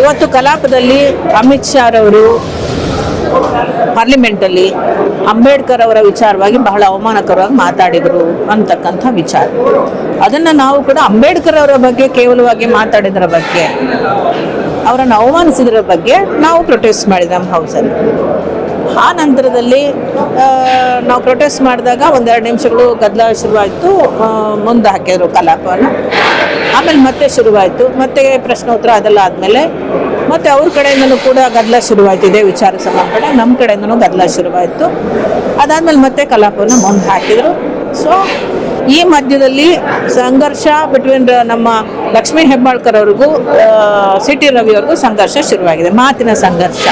ಇವತ್ತು ಕಲಾಪದಲ್ಲಿ ಅಮಿತ್ ಶಾ ರವರು ಪಾರ್ಲಿಮೆಂಟಲ್ಲಿ ಅಂಬೇಡ್ಕರ್ ಅವರ ವಿಚಾರವಾಗಿ ಬಹಳ ಅವಮಾನಕರವಾಗಿ ಮಾತಾಡಿದರು ಅಂತಕ್ಕಂಥ ವಿಚಾರ. ಅದನ್ನ ನಾವು ಕೂಡ ಅಂಬೇಡ್ಕರ್ ಅವರ ಬಗ್ಗೆ ಕೇವಲವಾಗಿ ಮಾತಾಡಿದ್ರ ಬಗ್ಗೆ, ಅವರನ್ನು ಅವಮಾನಿಸಿದ್ರ ಬಗ್ಗೆ ನಾವು ಪ್ರೊಟೆಸ್ಟ್ ಮಾಡಿದ ನಮ್ಮ ಹೌಸಲ್ಲಿ ಆ ನಂತರದಲ್ಲಿ ನಾವು ಪ್ರೊಟೆಸ್ಟ್ ಮಾಡಿದಾಗ ಒಂದೆರಡು ನಿಮಿಷಗಳು ಗದ್ದಲ ಶುರುವಾಯಿತು. ಮುಂದೆ ಹಾಕಿದ್ರು ಕಲಾಪವನ್ನು. ಆಮೇಲೆ ಮತ್ತೆ ಶುರುವಾಯಿತು. ಮತ್ತೆ ಪ್ರಶ್ನೋತ್ತರ ಅದೆಲ್ಲ ಆದಮೇಲೆ, ಮತ್ತೆ ಅವ್ರ ಕಡೆಯಿಂದನೂ ಕೂಡ ಗದ್ದಲ ಶುರುವಾಯಿತು. ಇದೇ ವಿಚಾರ ಸಂಬಂಧಪಟ್ಟ ನಮ್ಮ ಕಡೆಯಿಂದನೂ ಗದ್ದಲ ಶುರುವಾಯಿತು. ಅದಾದಮೇಲೆ ಮತ್ತೆ ಕಲಾಪವನ್ನು ಮುಂದೆ ಹಾಕಿದರು. ಸೊ ಈ ಮಧ್ಯದಲ್ಲಿ ಸಂಘರ್ಷ ಬಿಟ್ವೀನ್ ನಮ್ಮ ಲಕ್ಷ್ಮೀ ಹೆಬ್ಬಾಳ್ಕರ್ ಅವ್ರಿಗೂ ಸಿ ಟಿ ರವಿ ಅವ್ರಿಗೂ ಸಂಘರ್ಷ ಶುರುವಾಗಿದೆ. ಮಾತಿನ ಸಂಘರ್ಷ.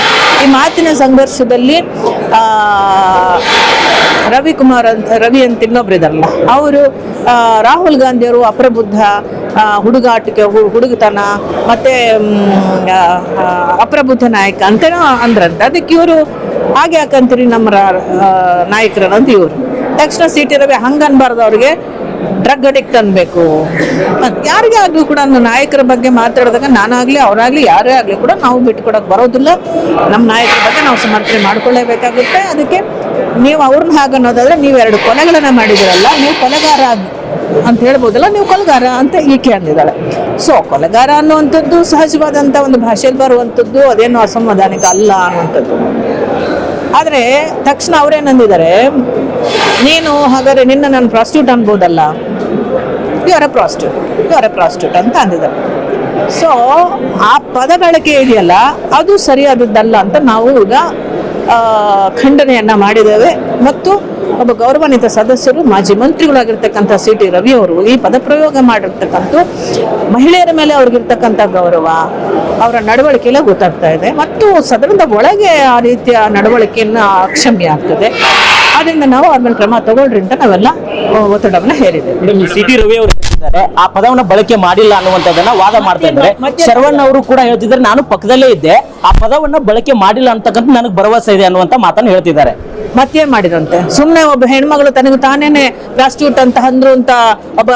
ಈ ಮಾತಿನ ಸಂಘರ್ಷದಲ್ಲಿ ರವಿಕುಮಾರ್ ಅಂತ, ರವಿ ಅಂತ ಇನ್ನೊಬ್ರು ಇದಾರಲ್ಲ, ಅವರು ರಾಹುಲ್ ಗಾಂಧಿಯವರು ಅಪ್ರಬುದ್ಧ ಹುಡುಗಾಟಿಕೆ ಹುಡುಗತನ, ಮತ್ತೆ ಅಪ್ರಬುದ್ಧ ನಾಯಕ ಅಂತೇನೋ ಅಂದ್ರಂತೆ. ಅದಕ್ಕೆ ಇವರು ಹಾಗೆ ಯಾಕಂತೀರಿ ನಮ್ಮ ರಾ- ನಾಯಕರನ್ನ ಅಂತ ಇವರು. ತಕ್ಷಣ ಸೀಟ್ ಟಿ ಹಂಗೆ ಅನ್ಬಾರ್ದು ಅವ್ರಿಗೆ. ಡ್ರಗ್ ಅಡಿಕ್ಟ್ ಅನ್ಬೇಕು. ಯಾರಿಗೆ ಆಗ್ಲಿ ಕೂಡ ನಾಯಕರ ಬಗ್ಗೆ ಮಾತಾಡಿದಾಗ ನಾನಾಗ್ಲಿ, ಅವರಾಗ್ಲಿ, ಯಾರೇ ಆಗ್ಲಿ ಕೂಡ ನಾವು ಬಿಟ್ಕೊಡಕ್ ಬರೋದಿಲ್ಲ. ನಮ್ಮ ನಾಯಕರ ಬಗ್ಗೆ ನಾವು ಸಮರ್ಥನೆ ಮಾಡ್ಕೊಳ್ಳೇಬೇಕಾಗುತ್ತೆ. ಅದಕ್ಕೆ ನೀವು ಅವ್ರನ್ನ ಹಾಗನ್ನೋದಾದ್ರೆ ನೀವು ಎರಡು ಕೊಲೆಗಳನ್ನ ಮಾಡಿದಿರಲ್ಲ ನೀವು ಕೊಲೆಗಾರ ಅಂತ ಹೇಳ್ಬೋದಲ್ಲ, ನೀವು ಕೊಲೆಗಾರ ಅಂತ ಈಕೆ ಅಂದಿದ್ದಾಳೆ. ಸೊ ಕೊಲೆಗಾರ ಅನ್ನುವಂಥದ್ದು ಸಹಜವಾದಂಥ ಒಂದು ಭಾಷೆಯಲ್ಲಿ ಬರುವಂಥದ್ದು, ಅದೇನು ಅಸಮಾಧಾನಿಕ ಅಲ್ಲ ಅನ್ನುವಂಥದ್ದು. ಆದರೆ ತಕ್ಷಣ ಅವ್ರೇನಂದಿದ್ದಾರೆ ನೀನು ಹಾಗಾದ್ರೆ ನಿನ್ನ ನಾನು ಪ್ರಾಸ್ಟಿಟ್ಯೂಟ್ ಅನ್ಬೋದಲ್ಲ? ಯು ಆರ್ ಎ ಪ್ರಾಸ್ಟ್ಯೂಟ್ ಅಂತ ಅಂದಿದ್ದಾರೆ. ಸೊ ಆ ಪದ ಬಳಕೆ ಇದೆಯಲ್ಲ, ಅದು ಸರಿಯಾದದ್ದಲ್ಲ ಅಂತ ನಾವು ಈಗ ಖಂಡನೆಯನ್ನ ಮಾಡಿದ್ದೇವೆ. ಮತ್ತು ಒಬ್ಬ ಗೌರವಾನ್ವಿತ ಸದಸ್ಯರು, ಮಾಜಿ ಮಂತ್ರಿಗಳಾಗಿರ್ತಕ್ಕಂಥ ಸಿ ಟಿ ರವಿ ಅವರು ಈ ಪದಪ್ರಯೋಗ ಮಾಡಿರ್ತಕ್ಕಂಥ ಮಹಿಳೆಯರ ಮೇಲೆ ಅವ್ರಿಗಿರ್ತಕ್ಕಂಥ ಗೌರವ, ಅವರ ನಡವಳಿಕೆಯಲ್ಲೇ ಗೊತ್ತಾಗ್ತಾ ಇದೆ. ಮತ್ತು ಸದನದ ಒಳಗೆ ಆ ರೀತಿಯ ನಡವಳಿಕೆಯನ್ನು ಅಕ್ಷಮ್ಯ ಆಗ್ತದೆ. ಆದ್ದರಿಂದ ನಾವು ಅದ್ರ ಮೇಲೆ ಕ್ರಮ ತಗೊಳ್ರಿ ಅಂತ ನಾವೆಲ್ಲ ಒತ್ತಡವನ್ನು ಹೇರಿದ್ದೇವೆ. ಸಿ ಟಿ ರವಿ ಅವರು ಹೇಳ್ತಿದ್ದಾರೆ ಆ ಪದವನ್ನು ಬಳಕೆ ಮಾಡಿಲ್ಲ ಅನ್ನುವಂಥದ್ದನ್ನ ವಾದ ಮಾಡ್ತಾ ಇದ್ದಾರೆ. ಶರವಣ್ ಅವರು ಕೂಡ ಹೇಳ್ತಿದ್ದಾರೆ ನಾನು ಪಕ್ಕದಲ್ಲೇ ಇದ್ದೆ ಆ ಪದವನ್ನ ಬಳಕೆ ಮಾಡಿಲ್ಲ ಅಂತಕ್ಕಂಥ ನನಗೆ ಭರವಸೆ ಇದೆ ಅನ್ನುವಂತ ಮಾತನ್ನ ಹೇಳ್ತಿದ್ದಾರೆ. ಮತ್ತೇನ್ ಮಾಡಿದಂತೆ. ಸುಮ್ಮನೆ ಒಬ್ಬ ಹೆಣ್ಮಗಳು ತನಗೆ ತಾನೇನೆ ಪ್ರಾಸ್ಟಿಟ್ಯೂಟ್ ಅಂತ ಅಂದ್ರು ಅಂತ ಒಬ್ಬ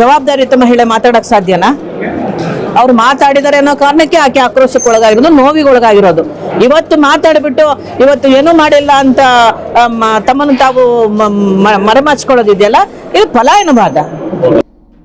ಜವಾಬ್ದಾರಿಯುತ ಮಹಿಳೆ ಮಾತಾಡಕ್ ಸಾಧ್ಯನಾ? ಅವ್ರು ಮಾತಾಡಿದಾರೆ ಅನ್ನೋ ಕಾರಣಕ್ಕೆ ಆಕೆ ಆಕ್ರೋಶಕ್ಕೆ ಒಳಗಾಗಿರೋದು ನೋವಿಗೆ ಒಳಗಾಗಿರೋದು ಇವತ್ತು ಮಾತಾಡಿಬಿಟ್ಟು ಇವತ್ತು ಏನೂ ಮಾಡಿಲ್ಲ ಅಂತ ತಮ್ಮನ್ನು ತಾವು ಮರೆಮಾಚ್ಕೊಳ್ಳೋದಿದೆಯಲ್ಲ ಇದು ಪಲಾಯನವಾದ